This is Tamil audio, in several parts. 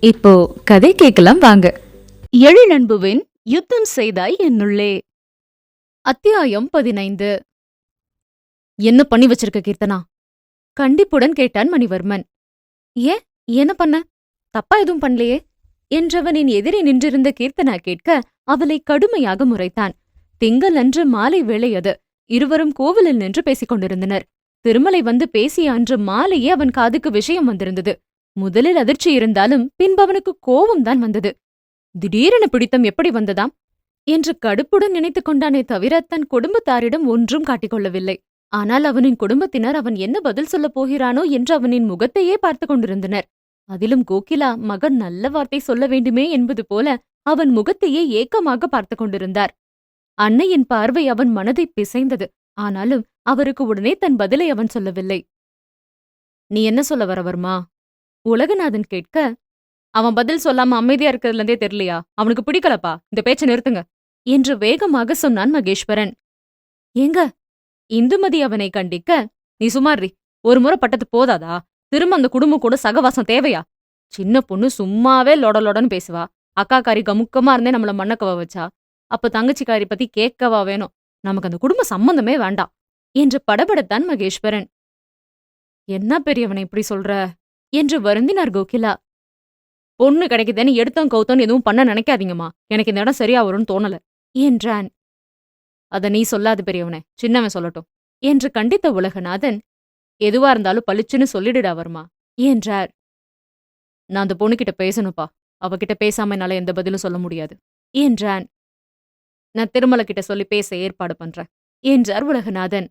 இப்போ கதை கேட்கலாம் வாங்க. எழிலன்புவின் யுத்தம் செய்தாய் என்னுள்ளே. அத்தியாயம் பதினைந்து. என்ன பண்ணி வச்சிருக்க கீர்த்தனா? கண்டிப்புடன் கேட்டான் மணிவர்மன். ஏன் என்ன பண்ண? தப்பா எதுவும் பண்ணலையே? என்றவனின் எதிரே நின்றிருந்த கீர்த்தனா கேட்க அவளை கடுமையாக முறைத்தான். திங்கள் அன்று மாலை வேளை அது. இருவரும் கோவிலில் நின்று பேசிக் கொண்டிருந்தனர். திருமலை வந்து பேசிய அன்று மாலையே அவன் காதுக்கு விஷயம் வந்திருந்தது. முதலில் அதிர்ச்சி இருந்தாலும் பின்பு அவனுக்கு கோபம்தான் வந்தது. திடீரென பிடித்தம் எப்படி வந்ததாம்? என்று கடுப்புடன் நினைத்துக் கொண்டானே தவிர தன் குடும்பத்தாரிடம் ஒன்றும் காட்டிக்கொள்ளவில்லை ஆனால் அவனின் குடும்பத்தினர் அவன் என்ன பதில் சொல்லப் போகிறானோ என்று அவனின் முகத்தையே பார்த்து கொண்டிருந்தனர். அதிலும் கோகிலா மகன் நல்ல வார்த்தை சொல்ல வேண்டுமே என்பது போல அவன் முகத்தையே ஏக்கமாக பார்த்து கொண்டிருந்தார். அன்னையின் பார்வை அவன் மனதை பிசைந்தது. ஆனாலும் அவருக்கு உடனே தன் பதிலை அவன் சொல்லவில்லை. நீ என்ன சொல்ல வர வர்மா? உலகநாதன் கேட்க அவன் பதில் சொல்லாம அமைதியா இருக்கிறதுலந்தே தெரியலையா? அவனுக்கு பிடிக்கலப்பா. இந்த பேச்ச நிறுத்துங்க. என்று வேகமாக சொன்னான் மகேஸ்வரன். ஏங்க இந்துமதி அவனை கண்டிக்க? நீ சுமாரி ஒரு முறை பட்டது போதாதா? திரும்ப அந்த குடும்பம் கூட சகவாசம் தேவையா? சின்ன பொண்ணு சும்மாவே லொடலொடன்னு பேசுவா. அக்காக்காரி கமுக்கமா இருந்தே நம்மள மண்ணக்கவா வச்சா. அப்ப தங்கச்சிக்காரி பத்தி கேட்கவா வேணும். நமக்கு அந்த குடும்ப சம்பந்தமே வேண்டாம். என்று படபடத்தான் மகேஸ்வரன். என்ன பெரியவனை இப்படி சொல்ற? என்று வருந்தினார் கோகிலா. பொண்ணு கிடைக்குதேன்னு எடுத்தோம் கௌத்தோன்னு எதுவும் பண்ண நினைக்காதீங்கம்மா. எனக்கு இந்த இடம் சரியா வரும்னு தோணல என்றான். அத நீ சொல்லாது பெரியவனே. சின்னவன் சொல்லட்டும் என்று கண்டித்த உலகநாதன் எதுவா இருந்தாலும் பளிச்சுன்னு சொல்லிடுடா வருமா என்றார். நான் அந்த பொண்ணுகிட்ட பேசணும்ப்பா. அவகிட்ட பேசாம என்னால எந்த பதிலும் சொல்ல முடியாது என்றான். நான் திருமலை கிட்ட சொல்லி பேச ஏற்பாடு பண்றேன் என்றார் உலகநாதன்.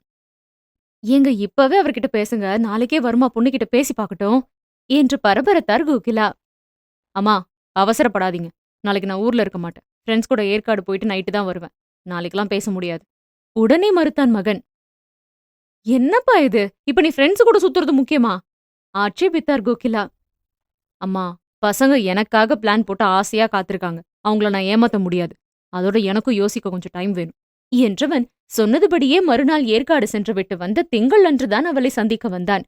ஏங்க இப்பவே அவர்கிட்ட பேசுங்க. நாளைக்கே வருமா பொண்ணுகிட்ட பேசி பார்க்கட்டும் என்று பரபரத்தார் கோகிலா. அம்மா அவசரப்படாதீங்க. நாளைக்கு நான் ஊர்ல இருக்க மாட்டேன். ஃப்ரெண்ட்ஸ் கூட ஏற்காடு போயிட்டு நைட்டு தான் வருவேன். நாளைக்கெல்லாம் பேச முடியாது. உடனே மறுத்தான் மகன். என்னப்பா இது? இப்ப நீ ஃப்ரெண்ட்ஸ் கூட சுத்துறது முக்கியமா? ஆட்சேபித்தார் கோகிலா. அம்மா பசங்க எனக்காக பிளான் போட்டு ஆசையா காத்திருக்காங்க. அவங்கள நான் ஏமாத்த முடியாது. அதோட எனக்கும் யோசிக்க கொஞ்சம் டைம் வேணும். என்றவன் சொன்னதுபடியே மறுநாள் ஏற்காடு சென்று விட்டு வந்த திங்கள் அன்றுதான் அவளை சந்திக்க வந்தான்.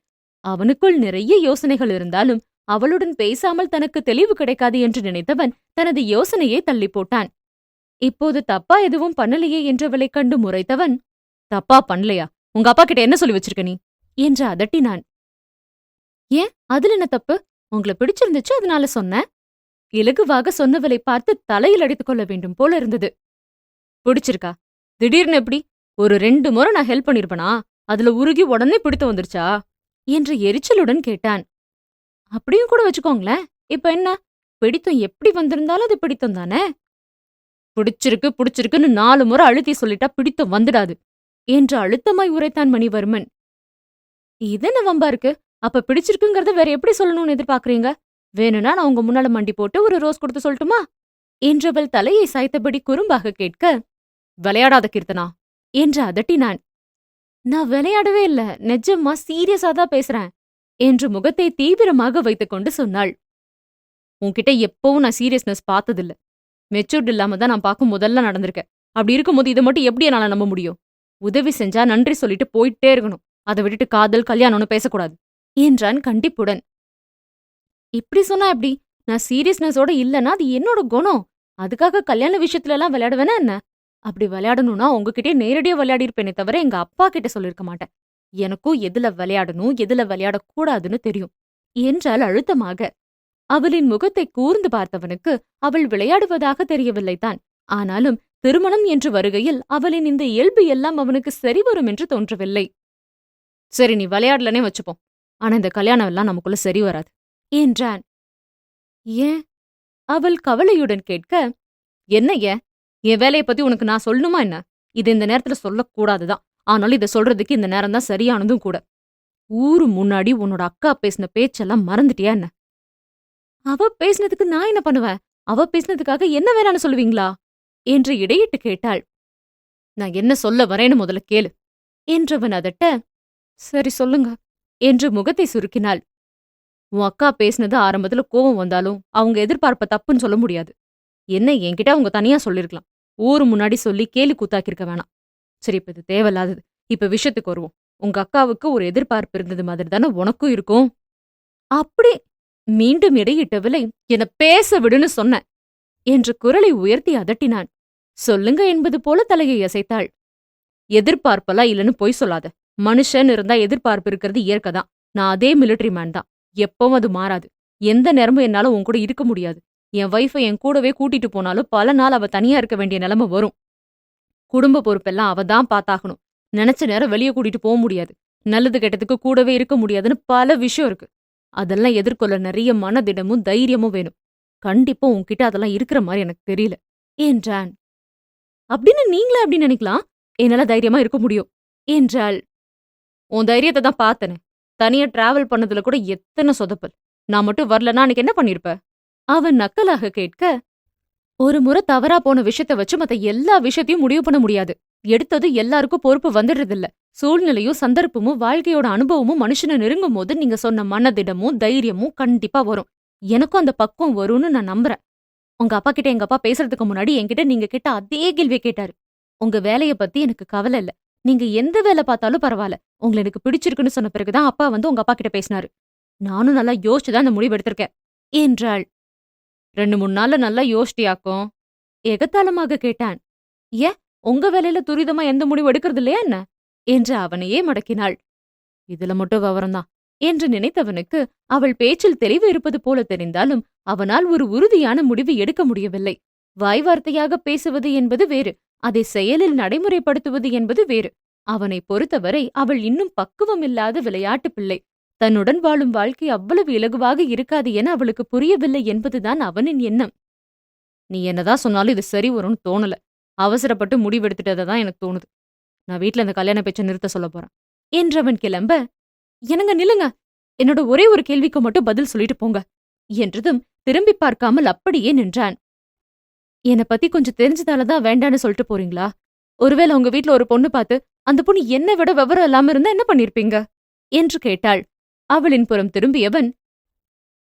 அவனுக்குள் நிறைய யோசனைகள் இருந்தாலும் அவளுடன் பேசாமல் தனக்கு தெளிவு கிடைக்காது என்று நினைத்தவன் தனது யோசனையை தள்ளி போட்டான் இப்போது தப்பா எதுவும் பண்ணலையே என்றவளைக் கண்டு முறைத்தவன் தப்பா பண்ணலையா? உங்க அப்பா கிட்ட என்ன சொல்லி வச்சிருக்க நீ? என்று அதட்டினான். ஏன்? அதுல என்ன தப்பு? உங்களை பிடிச்சிருந்துச்சு அதனால சொன்னேன். இலகுவாக சொன்னவளை பார்த்து தலையில் அடித்துக் கொள்ள வேண்டும் போல இருந்தது. பிடிச்சிருக்கா? திடீர்னு எப்படி? ஒரு ரெண்டு முறை நான் ஹெல்ப் பண்ணிருப்பனா? அதுல உருகி உடனே பிடித்து வந்துருச்சா? என்று எரிச்சலுடன் கேட்டான். அப்படியும் கூட வச்சுக்கோங்களேன். இப்ப என்ன? பிடித்தம் எப்படி வந்திருந்தாலும் அது பிடித்தம் தானே? பிடிச்சிருக்கு பிடிச்சிருக்குன்னு நாலு முறை அழுத்தி சொல்லிட்டா பிடித்தம் வந்துடாது என்று அழுத்தமாய் உரைத்தான் மணிவர்மன். இதென்ன வம்பா இருக்கு? அப்ப பிடிச்சிருக்குங்கறத வேற எப்படி சொல்லணும்னு எதிர்பார்க்கறீங்க? வேணும்னா நான் உங்க முன்னால மண்டி போட்டு ஒரு ரோஸ் கொடுத்து சொல்லட்டுமா? என்றவள் தலையை சாய்த்தபடி குறும்பாக கேட்க விளையாடாத கீர்த்தனா என்று அதட்டினான். நான் விளையாடவே இல்ல. நிஜமா சீரியஸா தான் பேசுறேன். என்று முகத்தை தீவிரமாக வைத்துக்கொண்டு சொன்னாள். உன்கிட்ட எப்பவும் நான் சீரியஸ்னஸ் பார்த்ததில்ல. மெச்சூர்ட் இல்லாம தான் நான் பார்க்கும் முதல்ல நடந்திருக்கேன். அப்படி இருக்கும்போது இதை மட்டும் எப்படி என்னால நம்ப முடியும்? உதவி செஞ்சா நன்றி சொல்லிட்டு போயிட்டே இருக்கணும். அதை விட்டுட்டு காதல் கல்யாணம்னு பேசக்கூடாது. என்றான் கண்டிப்புடன். இப்படி சொன்னா எப்படி? நான் சீரியஸ்னஸோட இல்லனா அது என்னோட குணம். அதுக்காக கல்யாண விஷயத்துல எல்லாம் விளையாடுவேனா என்ன? அப்படி விளையாடணும்னா உங்ககிட்டயே நேரடியா விளையாடிருப்பேனே தவிர எங்க அப்பா கிட்ட சொல்லிருக்க மாட்டேன். எனக்கும் எதுல விளையாடணும் எதுல விளையாடக்கூடாதுன்னு தெரியும். என்றால் அழுத்தமாக அவளின் முகத்தை கூர்ந்து பார்த்தவனுக்கு அவள் விளையாடுவதாக தெரியவில்லைதான் ஆனாலும் திருமணம் என்று வருகையில் அவளின் இந்த இயல்பு எல்லாம் அவனுக்கு சரி வரும் என்று தோன்றவில்லை. சரி நீ விளையாடலனே வச்சுப்போம். ஆனா இந்த கல்யாணம் எல்லாம் நமக்குள்ள சரி வராது. என்றான். ஏன்? அவள் கவலையுடன் கேட்க என்ன ஏன்? என் வேலையை பத்தி உனக்கு நான் சொல்லணுமா என்ன? இது இந்த நேரத்துல சொல்லக்கூடாதுதான். ஆனாலும் இதை சொல்றதுக்கு இந்த நேரம் தான் சரியானதும் கூட. ஊரு முன்னாடி உன்னோட அக்கா பேசின பேச்செல்லாம் மறந்துட்டியா என்ன? அவ பேசினதுக்கு நான் என்ன பண்ணுவேன்? அவ பேசினதுக்காக என்ன வேணான்னு சொல்லுவீங்களா? என்று இடையிட்டு கேட்டாள். நான் என்ன சொல்ல வரேன்னு முதல்ல கேளு என்றவன் அதட்ட சரி சொல்லுங்க என்று முகத்தை சுருக்கினாள். உன் அக்கா பேசினது ஆரம்பத்துல கோவம் வந்தாலும் அவங்க எதிர்பார்ப்ப தப்புன்னு சொல்ல முடியாது. என்ன என்கிட்ட அவங்க தனியா சொல்லிருக்கலாம். ஊரு முன்னாடி சொல்லி கேலி கூத்தாக்கிருக்க வேணாம். சரி இப்ப இது தேவையில்லாதது. இப்ப விஷயத்துக்கு வருவோம். உங்க அக்காவுக்கு ஒரு எதிர்பார்ப்பு இருந்தது மாதிரி தானே உனக்கும் இருக்கும். அப்படி மீண்டும் இடையிட்டவளை என்ன பேச விடுன்னு சொன்ன என்று குரலை உயர்த்தி அதட்டினான். சொல்லுங்க என்பது போல தலையை அசைத்தாள். எதிர்பார்ப்பெல்லாம் இல்லைன்னு பொய் சொல்லாத. மனுஷன் இருந்தா எதிர்பார்ப்பு இருக்கிறது இயற்கை தான் நான் அதே மிலிட்டரி மேன் தான். எப்பவும் அது மாறாது. எந்த நேரமும் என்னால உன் கூட இருக்க முடியாது. என் ஒய்ஃபை என் கூடவே கூட்டிட்டு போனாலும் பல நாள் அவ தனியா இருக்க வேண்டிய நிலைமை வரும். குடும்ப பொறுப்பெல்லாம் அவ தான் பாத்தாகணும் நினைச்ச நேரம் வெளியே கூட்டிட்டு போக முடியாது. நல்லது கெட்டதுக்கு கூடவே இருக்க முடியாதுன்னு பல விஷயம் இருக்கு. அதெல்லாம் எதிர்கொள்ள நிறைய மனதிடமும் தைரியமும் வேணும். கண்டிப்பா உன்கிட்ட அதெல்லாம் இருக்கிற மாதிரி எனக்கு தெரியல. என்றான் அப்படின்னு நீங்களே அப்படி நினைக்கலாம். என்னால தைரியமா இருக்க முடியும். என்றாள். உன் தைரியத்தை தான் பார்த்தனே. தனியா டிராவல் பண்ணதுல கூட எத்தனை சொதப்பல். நான் மட்டும் வரலன்னா அன்னைக்கு என்ன பண்ணிருப்ப? அவன் நக்கலாக கேட்க ஒரு முறை தவறா போன விஷயத்த வச்சு மத்த எல்லா விஷயத்தையும் முடிவு பண்ண முடியாது. எடுத்தது எல்லாருக்கும் பொறுப்பு வந்துடுறதில்ல. சூழ்நிலையும் சந்தர்ப்பமும் வாழ்க்கையோட அனுபவமும் மனுஷனை நெருங்கும் போது நீங்க சொன்ன மனதிடமும் தைரியமும் கண்டிப்பா வரும். எனக்கும் அந்த பக்குவம் வரும்னு நான் நம்புறேன். உங்க அப்பா கிட்ட எங்க அப்பா பேசுறதுக்கு முன்னாடி என்கிட்ட நீங்க கிட்ட அதே கேள்வி கேட்டாரு. உங்க வேலைய பத்தி எனக்கு கவலை இல்ல. நீங்க எந்த வேலை பார்த்தாலும் பரவாயில்ல. உங்களை எனக்கு பிடிச்சிருக்குன்னு சொன்ன பிறகுதான் அப்பா வந்து உங்க அப்பா கிட்ட பேசினாரு. நானும் நல்லா யோசிச்சுதான் அந்த முடிவு எடுத்திருக்கேன் என்றாள். ரெண்டு மூணு நாள்ல நல்லா யோசிட்டியாக்கும் எகத்தாளமாக கேட்டான். ஏ உங்க வேலையில துரிதமா எந்த முடிவு எடுக்கிறது இல்லையா என்ன? என்று அவனையே மடக்கினாள். இதுல மட்டும் விவரம்தான் என்று நினைத்தவனுக்கு அவள் பேச்சில் தெளிவு இருப்பது போல தெரிந்தாலும் அவனால் ஒரு உறுதியான முடிவு எடுக்க முடியவில்லை. வாய் வார்த்தையாக பேசுவது என்பது வேறு அதை செயலில் நடைமுறைப்படுத்துவது என்பது வேறு. அவனை பொறுத்தவரை அவள் இன்னும் பக்குவம் இல்லாத விளையாட்டு பிள்ளை. தன்னுடன் வாழும் வாழ்க்கை அவ்வளவு இலகுவாக இருக்காது என அவளுக்கு புரியவில்லை என்பதுதான் அவனின் எண்ணம். நீ என்னதான் சொன்னாலும் இது சரி வரும்னு தோணல. அவசரப்பட்டு முடிவெடுத்துட்டதா தான் எனக்கு தோணுது. நான் வீட்ல இந்த கல்யாண பேச்சை நிறுத்த சொல்ல போறேன். என்றவன் கிளம்ப என்னங்க நில்லுங்க. என்னோட ஒரே ஒரு கேள்விக்கு மட்டும் பதில் சொல்லிட்டு போங்க. என்றதும் திரும்பி பார்க்காமல் அப்படியே நின்றான். என்னை பத்தி கொஞ்சம் தெரிஞ்சதால தான் வேண்டான்னு சொல்லிட்டு போறீங்களா? ஒருவேளை உங்க வீட்ல ஒரு பொண்ணு பார்த்து அந்த பொண்ணு என்னை விட விவரம் இல்லாம இருந்தா என்ன பண்ணிருப்பீங்க? என்று கேட்டாள். அவளின் புறம் திரும்பியவன்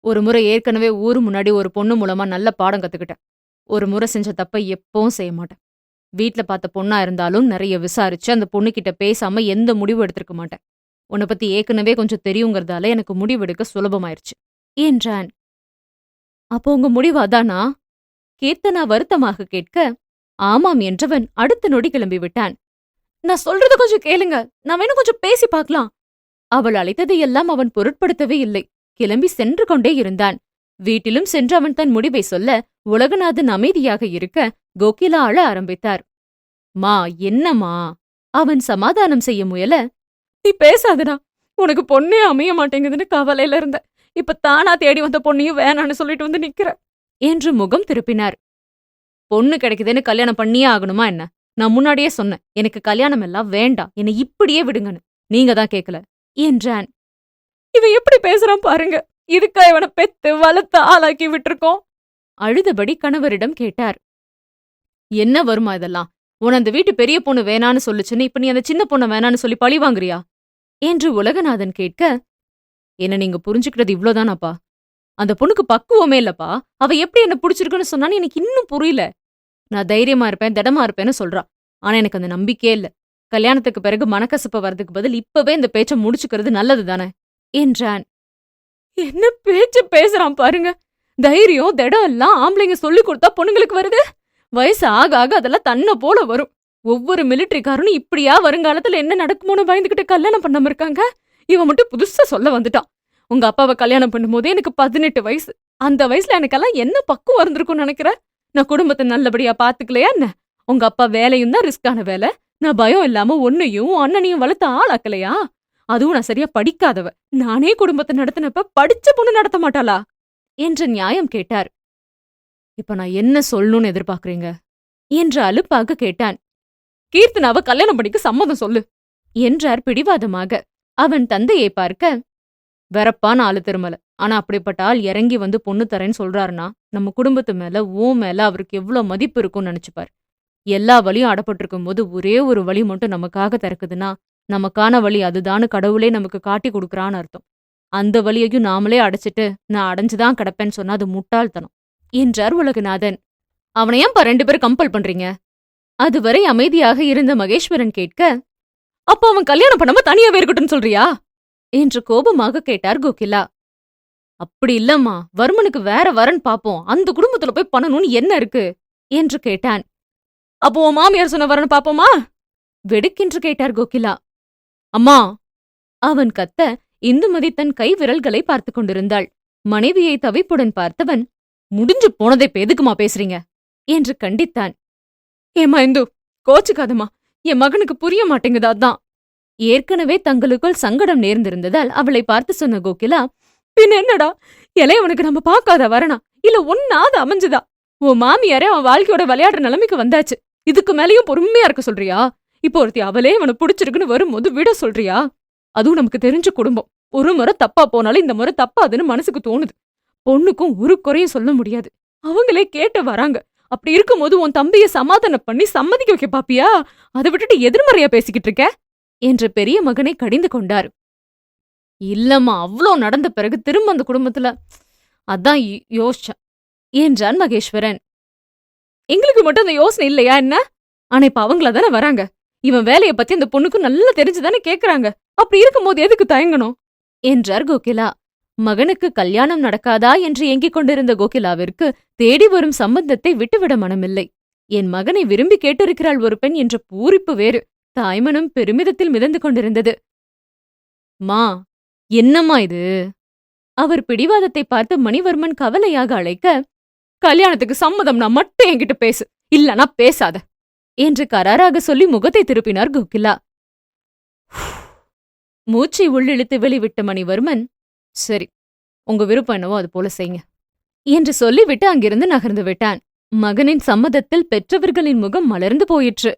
ஒரு முறை ஏற்கனவே ஊரு முன்னாடி ஒரு பொண்ணு மூலமா நல்ல பாடம் கத்துக்கிட்டேன். ஒரு முறை செஞ்ச தப்பை எப்பவும் செய்ய மாட்டேன். வீட்ல பார்த்த பொண்ணா இருந்தாலும் நிறைய விசாரிச்சு அந்த பொண்ணுகிட்ட பேசாம எந்த முடிவு எடுத்திருக்க மாட்டேன். உன்னை பத்தி ஏற்கனவே கொஞ்சம் தெரியுங்கிறதால எனக்கு முடிவெடுக்க சுலபமாயிருச்சு என்றான். அப்போ உங்க முடிவு அதானா? கீர்த்தனா வருத்தமாக கேட்க ஆமாம் என்றவன் அடுத்த நொடி கிளம்பி விட்டான் நான் சொல்றது கொஞ்சம் கேளுங்க. நான் வேணும் கொஞ்சம் பேசி பார்க்கலாம். அவள் அழைத்ததையெல்லாம் அவன் பொருட்படுத்தவே இல்லை. கிளம்பி சென்று கொண்டே இருந்தான். வீட்டிலும் சென்று அவன் தன் முடிவை சொல்ல உலகநாதன் அமைதியாக இருக்க கோகிலா அழ ஆரம்பித்தார். மா என்னம்மா? அவன் சமாதானம் செய்ய முயல? நீ பேசாதடா. உனக்கு பொண்ணே அமைய மாட்டேங்குதுன்னு கவலையில இருந்த. இப்ப தானா தேடி வந்த பொண்ணையும் வேணான்னு சொல்லிட்டு வந்து நிக்கிற. என்று முகம் திருப்பினார். பொண்ணு கிடைக்குதுன்னு கல்யாணம் பண்ணியே ஆகணுமா என்ன? நான் முன்னாடியே சொன்னேன். எனக்கு கல்யாணம் எல்லாம் வேண்டாம். என்னை இப்படியே விடுங்கன்னு. நீங்க தான் கேக்கல. என்றான். இவன் எப்படி பேசுறான் பாருங்க. இதுக்கா இவனை பெத்து வளர்த்து ஆளாக்கி விட்டுருக்கோம். அழுதபடி கணவரிடம் கேட்டார். என்ன வருமா இதெல்லாம்? உன அந்த வீட்டு பெரிய பொண்ணு வேணான்னு சொல்லுச்சுன்னு இப்ப நீ அந்த சின்ன பொண்ணை வேணான்னு சொல்லி பழி வாங்குறியா? என்று உலகநாதன் கேட்க என்ன நீங்க புரிஞ்சுக்கிறது இவ்ளோதானாப்பா அந்த பொண்ணுக்கு பக்குவமே இல்லப்பா. அவ எப்படி என்ன புடிச்சிருக்குன்னு சொன்னான்னு எனக்கு இன்னும் புரியல. நான் தைரியமா இருப்பேன் திடமா இருப்பேன்னு சொல்றா. ஆனா எனக்கு அந்த நம்பிக்கையே இல்லை. கல்யாணத்துக்கு பிறகு மனக்கசப்பு வர்றதுக்கு பதில் இப்பவே இந்த பேச்ச முடிச்சுக்கிறது நல்லது தானே? என்றான். என்ன பேச்சு பேசுறான் பாருங்க. தைரியம் திடம் எல்லாம் ஆம்பளைங்க சொல்லி கொடுத்தா பொண்ணுங்களுக்கு வருது? வயசு ஆக ஆக அதெல்லாம் தன்னை போல வரும். ஒவ்வொரு மிலிட்டரிக்காரனும் இப்படியா வருங்காலத்துல என்ன நடக்குமோன்னு பயந்துகிட்டு கல்யாணம் பண்ணாம இருக்காங்க? இவன் மட்டும் புதுசா சொல்ல வந்துட்டான். உங்க அப்பாவை கல்யாணம் பண்ணும்போது எனக்கு பதினெட்டு வயசு. அந்த வயசுல எனக்கெல்லாம் என்ன பக்குவம் இருந்திருக்கும்னு நினைக்கிற? நான் குடும்பத்தை நல்லபடியா பாத்துக்கலையா என்ன? உங்க அப்பா வேலையும் தான் ரிஸ்கான வேலை. நான் பயம் இல்லாம ஒன்னையும் அண்ணனையும் வளர்த்து ஆளாக்கலையா? அதுவும் நான் சரியா படிக்காதவ. நானே குடும்பத்தை நடத்தினப்ப படிச்ச பொண்ணு நடத்த மாட்டாளா? என்று நியாயம் கேட்டார். இப்ப நான் என்ன சொல்லணும்னு எதிர்பார்க்கறீங்க? என்று அலுப்பாக கேட்டான். கீர்த்தனாவ கல்யாணம் பண்ணிக்க சம்மதம் சொல்லு என்றார் பிடிவாதமாக. அவன் தந்தையை பார்க்க வெறப்பான ஆளு திருமலை. ஆனா அப்படிப்பட்ட ஆள் இறங்கி வந்து பொண்ணு தரேன்னு சொல்றாருன்னா நம்ம குடும்பத்து மேல ஓ மேல அவருக்கு எவ்வளவு மதிப்பு இருக்கும்னு நினைச்சுப்பார். எல்லா வழியும் அடப்பட்டிருக்கும் போது ஒரே ஒரு வழி மட்டும் நமக்காக திறக்குதுன்னா நமக்கான வழி அதுதான்னு கடவுளே நமக்கு காட்டி கொடுக்குறான்னு அர்த்தம். அந்த வழியையும் நாமளே அடைச்சிட்டு நான் அடைஞ்சுதான் கிடப்பேன்னு சொன்னா அது முட்டாள்தனம். என்றார் உலகநாதன் அவனை ஏன்பா ரெண்டு பேரும் கம்பல் பண்றீங்க? அதுவரை அமைதியாக இருந்த மகேஸ்வரன் கேட்க அப்ப அவன் கல்யாணம் பண்ணாம தனியாவே இருக்கட்டும்னு சொல்றியா? என்று கோபமாக கேட்டார் கோகிலா. அப்படி இல்லம்மா வர்மனுக்கு வேற வரன் பாப்போம். அந்த குடும்பத்துல போய் பண்ணணும்னு என்ன இருக்கு? என்று கேட்டான். அப்போ உன் மாமியார் சொன்ன வரன் பாப்போமா? வெடுக்கென்று கேட்டார் கோகிலா. அம்மா அவன் கத்த இந்துமதி தன் கை விரல்களை பார்த்து கொண்டிருந்தாள். மனைவியை தவிப்புடன் பார்த்தவன் முடிஞ்சு போனதை இப்ப எதுக்குமா பேசுறீங்க? என்று கண்டித்தான். ஏமா இந்து கோச்சுக்காதம்மா. என் மகனுக்கு புரிய மாட்டேங்குதா அதான். ஏற்கனவே தங்களுக்குள் சங்கடம் நேர்ந்திருந்ததால் அவளை பார்த்து சொன்ன கோகிலா பின் என்னடா? இளையவனுக்கு நம்ம பார்க்காத வரனா? இல்ல ஒன்னாவது அமைஞ்சுதா? உன் மாமியாரே அவன் வாழ்க்கையோட விளையாடுற நிலைமைக்கு வந்தாச்சு. இதுக்கு மேலயும் பொறுமையா இருக்க சொல்றியா? இப்போ ஒருத்தி அவளே அவனை பிடிச்சிருக்குன்னு வரும்போது விட சொல்றியா? அதுவும் நமக்கு தெரிஞ்ச குடும்பம். ஒரு முறை தப்பா போனாலும் இந்த முறை தப்பாதுன்னு மனசுக்கு தோணுது. பொண்ணுக்கும் ஒரு குறையும் சொல்ல முடியாது. அவங்களே கேட்டு வராங்க. அப்படி இருக்கும்போது உன் தம்பிய சமாதானம் பண்ணி சம்மதிக்க வைக்க பாப்பியா? அதை விட்டுட்டு எதிர்மறையா பேசிக்கிட்டு இருக்க? என்ற பெரிய மகனை கடிந்து கொண்டார். இல்லம்மா அவ்ளோ நடந்த பிறகு திரும்ப அந்த குடும்பத்துல அதான் யோசிச்சான் யோசிச்சேன் என்றான் மகேஸ்வரன். எங்களுக்கு மட்டும் அந்த யோசனை இல்லையா என்ன? ஆனா இப்ப அவங்கள தானே வராங்க. இவன் வேலையை பத்தி அந்த பொண்ணுக்கு நல்லா தெரிஞ்சுதானே கேக்குறாங்க. அப்படி இருக்கும்போது எதுக்கு தயங்கணும்? என்றார் கோகிலா. மகனுக்கு கல்யாணம் நடக்காதா என்று ஏங்கிக் கொண்டிருந்த கோகிலாவிற்கு தேடி வரும் சம்பந்தத்தை விட்டுவிட மனமில்லை. என் மகனை விரும்பி கேட்டிருக்கிறாள் ஒரு பெண் என்ற பூரிப்பு வேறு. தாய்மனம் பெருமிதத்தில் மிதந்து கொண்டிருந்தது. மா என்னம்மா இது? அவர் பிடிவாதத்தை பார்த்து மணிவர்மன் கவலையாக அழைக்க கல்யாணத்துக்கு சம்மதம்னா மட்டும் என்கிட்ட பேசு. இல்லனா பேசாத. என்று கராராக சொல்லி முகத்தை திருப்பினார் கோகிலா. மூச்சை உள்ளிழுத்து வெளிவிட்ட மணிவர்மன் சரி உங்க விருப்பம் என்னவோ அது போல செய்யுங்க. என்று சொல்லிவிட்டு அங்கிருந்து நகர்ந்து விட்டான். மகனின் சம்மதத்தில் பெற்றவர்களின் முகம் மலர்ந்து போயிற்று.